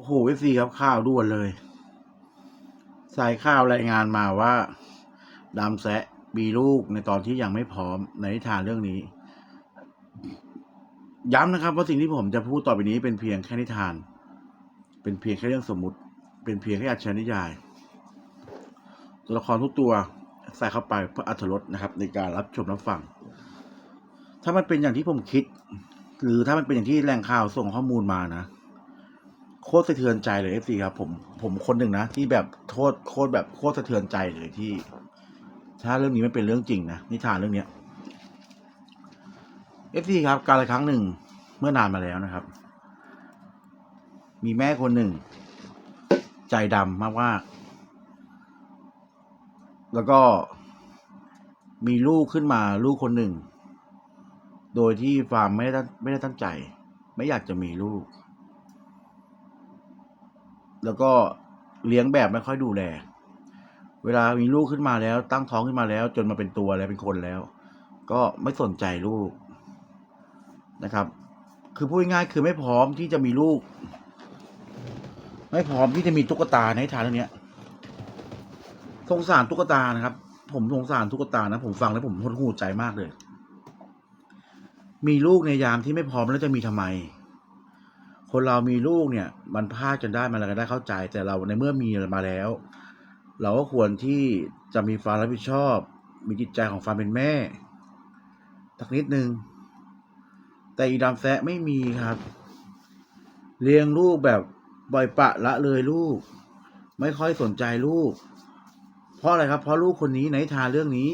โอ้โหเอฟซีครับข่าวด่วนเลย สายข่าวรายงานมาว่าดามแซะมีลูกในตอนที่ยังไม่พร้อมในนิทานเรื่องนี้ ย้ำนะครับว่าสิ่งที่ผมจะพูดต่อไปนี้เป็นเพียงแค่นิทาน เป็นเพียงแค่เรื่องสมมุติ เป็นเพียงแค่อัจฉริยายตัวละครทุกตัวใส่เข้าไปเพื่ออัธรสนะครับ ในการรับชมรับฟัง ถ้ามันเป็นอย่างที่ผมคิด หรือถ้ามันเป็นอย่างที่แหล่งข่าวส่งข้อมูลมานะ โคตรสะเทือนใจเลยเอฟซีครับผมผมคนหนึ่งนะที่แบบโทษโคตรแบบโคตรสะเทือนใจเลยที่ ถ้าเรื่องนี้ไม่เป็นเรื่องจริงนะนิทานเรื่องเนี้เอฟซีครับการละครั้งหนึ่งเมื่อนานมาแล้วนะครับ มีแม่คนหนึ่ง ใจดำมากว่าแล้วก็มีลูกขึ้นมาลูกคนหนึ่ง โดยที่ฟาร์มไม่ได้ตั้งไม่ได้ตั้งใจ ไม่อยากจะมีลูก แล้วก็เลี้ยงแบบไม่ค่อยดูแล เวลามีลูกขึ้นมาแล้ว ตั้งท้องขึ้นมาแล้ว จนมาเป็นตัวแล้วเป็นคนแล้ว ก็ไม่สนใจลูกนะครับ คือพูดง่ายๆคือไม่พร้อมที่จะมีลูก ไม่พร้อมที่จะมีตุ๊กตาในนิทานเรื่องเนี้ยสงสารตุ๊กตานะครับ ผมสงสารตุ๊กตานะ ผมฟังแล้วผมหดหูใจมากเลย มีลูกในยามที่ไม่พร้อมแล้วจะมีทำไม คนเรามีลูกเนี่ย มันพลาดกันได้มันอะไรก็ได้เข้าใจ แต่เราในเมื่อมีมาแล้ว เราก็ควรที่จะมีความรับผิดชอบ มีจิตใจของความเป็นแม่สักนิดนึง แต่อีดำแซะไม่มีครับ เลี้ยงลูกแบบปล่อยปะละเลยลูก ไม่ค่อยสนใจลูก เพราะอะไรครับ เพราะลูกคนนี้ในนิทานเรื่องนี้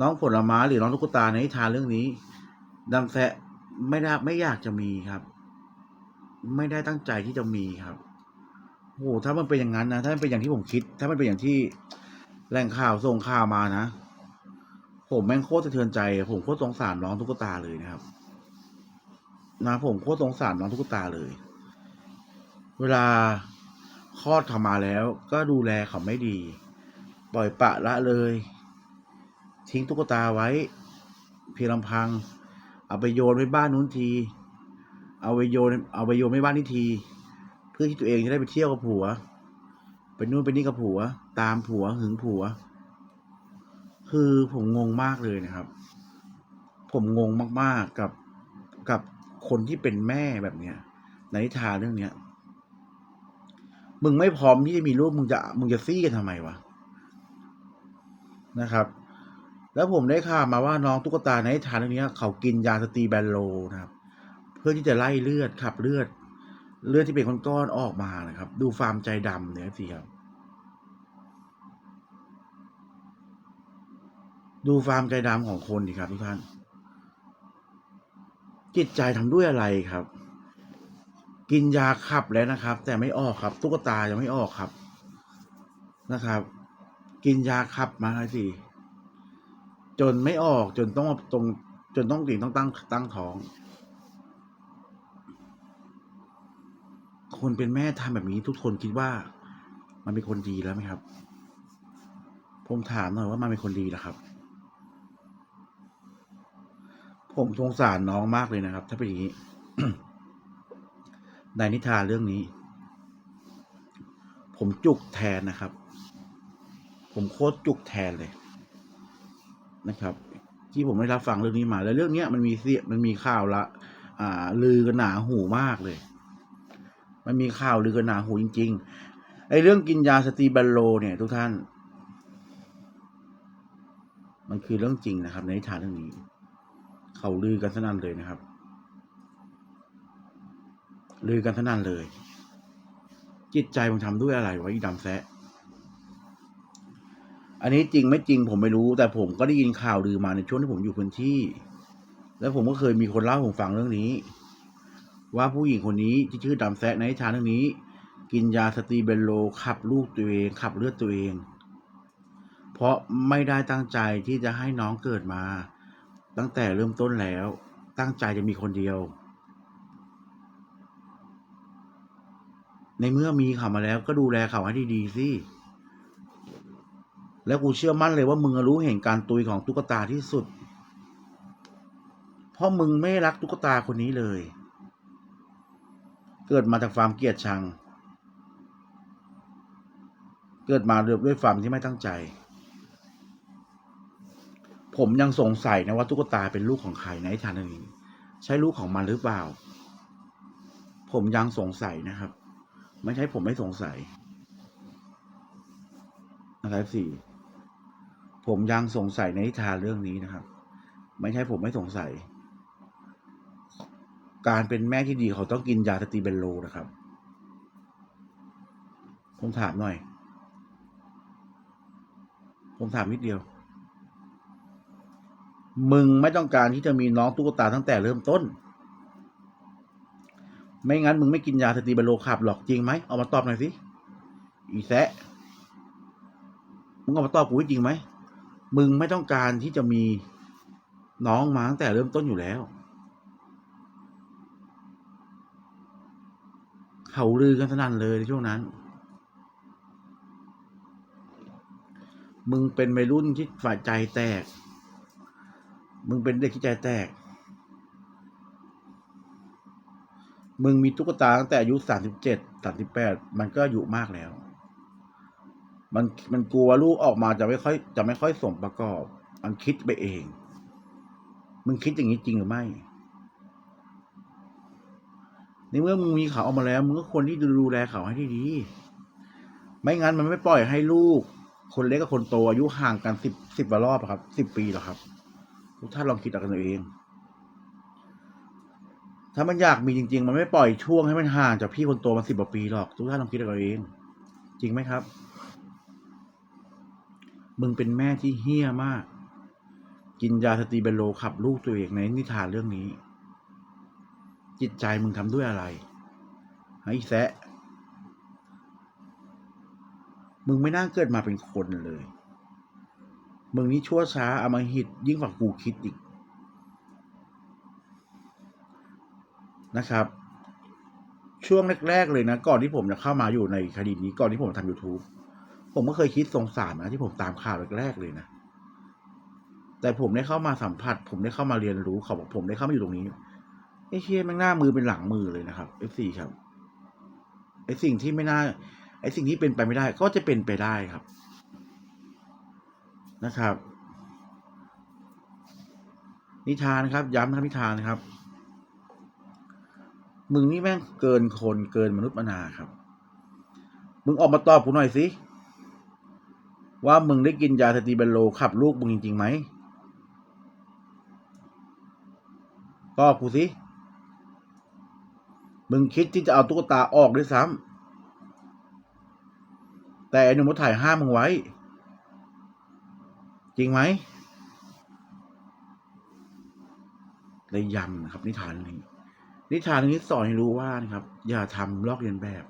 น้องผลไม้หรือน้องตุ๊กตาในนิทานเรื่องนี้ดำแซะไม่ได้ไม่อยากจะมีครับ ไม่ได้ตั้งใจที่จะมีครับโอ้โหถ้ามันเป็นอย่างนั้นนะถ้ามันเป็นอย่างที่ผมคิด ถ้ามันเป็นอย่างที่แหล่งข่าวส่งข่าวมานะผมแม่งโคตรสะเทือนใจ ผมโคตรสงสารน้องตุ๊กตาเลยนะครับ นะผมโคตรสงสารน้องตุ๊กตาเลย เวลาคลอดเขามาแล้ว ก็ดูแลเขาไม่ดี ปล่อยปะละเลย ทิ้งตุ๊กตาไว้ เพียงลำพัง เอาไปโยนไว้บ้านนู้นที เอาไปโยนเอาไปโยนไว้บ้านนี้ที เพื่อที่ตัวเองจะได้ไปเที่ยวกับผัว ไปนู่นไปนี่กับผัว ตามผัวหึงผัว คือผมงงมากเลยนะครับ ผมงงมากๆกับกับคนที่เป็นแม่แบบเนี้ยในนิทานเรื่องเนี้ย มึงไม่พร้อมที่จะมีลูกมึงจะมึงจะซี่กันทำไมวะนะครับ แล้วผมได้ข่าวมาว่าน้องตุ๊กตาในนิทานเรื่องเนี้ยเขากินยาสตีแบนโลนะครับ พื่อที่จะไล่เลือดขับเลือด เลือดที่เป็นก้อนๆออกมานะครับ ดูฟาร์มใจดำเนี่ยสิครับดูฟาร์มใจดำของคนดีครับทุกท่าน จิตใจทำด้วยอะไรครับ กินยาขับแล้วนะครับ แต่ไม่ออกครับ ตุ๊กตายังไม่ออกครับนะครับ กินยาขับมาเลยสิจนไม่ออกจนต้องตรงจนต้องถึงต้องตั้งตั้งท้อง คนเป็นแม่ทำแบบนี้ทุกคนคิดว่า มันเป็นคนดีแล้วไหมครับ ผมถามหน่อยว่ามันเป็นคนดีแล้วครับ ผมสงสารน้องมากเลยนะครับ ถ้าเป็นอย่างนี้ในนิทานเรื่องนี้ ผมจุกแทนนะครับ ผมโคตรจุกแทนเลยนะครับ ที่ผมได้รับฟังเรื่องนี้มา แล้วเรื่องเนี้ยมันมีเสียมันมีข่าวละ อ่า ลือกันหนาหูมากเลย มันมีข่าวลือกันหนาหูจริงๆไอ้เรื่องกินยาสตีแบนโลเนี่ยทุกท่าน มันคือเรื่องจริงนะครับ ในนิทานเรื่องนี้ เขาลือกันสนั่นเลยนะครับ ลือกันสนั่นเลย จิตใจมึงทำด้วยอะไรวะอีดำแซะอันนี้จริงไม่จริงผมไม่รู้ แต่ผมก็ได้ยินข่าวลือมาในช่วงที่ผมอยู่พื้นที่ แล้วผมก็เคยมีคนเล่าห้ผมฟังเรื่องนี้ ว่าผู้หญิงคนนี้ที่ชื่อดำแซะในนิทาเรื่องนี้ กินยาสตีเบนโลขับลูกตัวเอง ขับเลือดตัวเอง เพราะไม่ได้ตั้งใจที่จะให้น้องเกิดมา ตั้งแต่เริ่มต้นแล้ว ตั้งใจจะมีคนเดียว ในเมื่อมีเขามาแล้วก็ดูแลเขาให้ดีๆสิแล้วกูเชื่อมั่นเลยว่ามึงรู้เห็นการตุยของตุ๊กตาที่สุด เพราะมึงไม่รักตุ๊กตาคนนี้เลย เกิดมาจากความเกลียดชัง เกิดมาด้วยความที่ไม่ตั้งใจ ผมยังสงสัยนะว่าตุ๊กตาเป็นลูกของใครในนิทานเรื่องนี้ ใช่ลูกของมันหรือเปล่า ผมยังสงสัยนะครับ ไม่ใช่ผมไม่สงสัยนะครับสี่ผมยังสงสัยในนิทานเรื่องนี้นะครับ ไม่ใช่ผมไม่สงสัย การเป็นแม่ที่ดีเขาต้องกินยาสตีเบนโลนะครับ ผมถามหน่อย ผมถามนิดเดียว มึงไม่ต้องการที่จะมีน้องตุ๊กตาตั้งแต่เริ่มต้น ไม่งั้นมึงไม่กินยาสตีเบนโลขับหรอกจริงไหมเอามาตอบหน่อยสิอีแซะมึงเอามาตอบกูให้จริงไหมมึงไม่ต้องการที่จะมีน้องมาตั้งแต่เริ่มต้นอยู่แล้ว เขาลือกันสนั่นเลยในช่วงนั้น มึงเป็นวัยรุ่นที่ฝ่ายใจแตก มึงเป็นเด็กที่ใจแตก มึงมีตุ๊กตาตั้งแต่อายุสามสิบเจ็ดสามสิบแปดมันก็อายุมากแล้ว มันมันกลัวลูกออกมาจะไม่ค่อย จะไม่ค่อยสมประกอบ มันคิดไปเอง มึงคิดอย่างนี้จริงหรือไม่ เมื่อมึงมีเขาออกมาแล้วมึงก็ควรที่จะดูแลเขาให้ดีๆไม่งั้นมันไม่ปล่อยให้ลูก คนเล็กกับคนโตอายุห่างกันสิบสิบรอบครับสิบปีหรอครับ ทุกท่านลองคิดเอากันเอง ถ้ามันอยากมีจริง ๆ มันไม่ปล่อยช่วงให้มันห่างจากพี่คนโตมาสิบกว่าปีหรอกทุกท่านลองคิดเอาเอง จริงไหมครับ มึงเป็นแม่ที่เฮี้ยมาก กินยาสตีเบนโลขับลูกตัวเองในนิทานเรื่องนี้ จิตใจมึงทำด้วยอะไรไอ้แซะมึงไม่น่าเกิดมาเป็นคนเลย มึงนี่ชั่วช้าอามาหิตยิ่งกว่ากูคิดอีกนะครับ ช่วงแรก ๆ เลยนะ ก่อนที่ผมจะเข้ามาอยู่ในคดีนี้ก่อนที่ผมทำ YouTube ผมก็เคยคิดสงสารนะที่ผมตามข่าวแรก ๆ เลยนะ แต่ผมได้เข้ามาสัมผัส ผมได้เข้ามาเรียนรู้เขาบอกผมได้เข้ามาอยู่ตรงนี้ ไอ้เชี่ยแมันหน้ามือเป็นหลังมือเลยนะครับ F4 ครับ ไอ้สิ่งที่ไม่น่า ไอ้สิ่งที่เป็นไปไม่ได้ ก็จะเป็นไปได้ครับ นะครับ นิทานครับ ย้ำนะครับนิทานครับ มึงนี่แม่งเกินคนเกินมนุษย์มนาครับ มึงออกมาตอบกูหน่อยสิ ว่ามึงได้กินยาสตีเบนโลขับลูกมึงจริงๆไหมตอบกูสิ มึงคิดที่จะเอาตุ๊กตาออกด้วยซ้ำแต่ไอ้หนุ่มถ่ายห้ามมึงไว้ จริงไหมเลยย้ำนะครับ นิทานนี้นิทานนี้สอนให้รู้ว่านะครับ อย่าทำลอกเลียนแบบ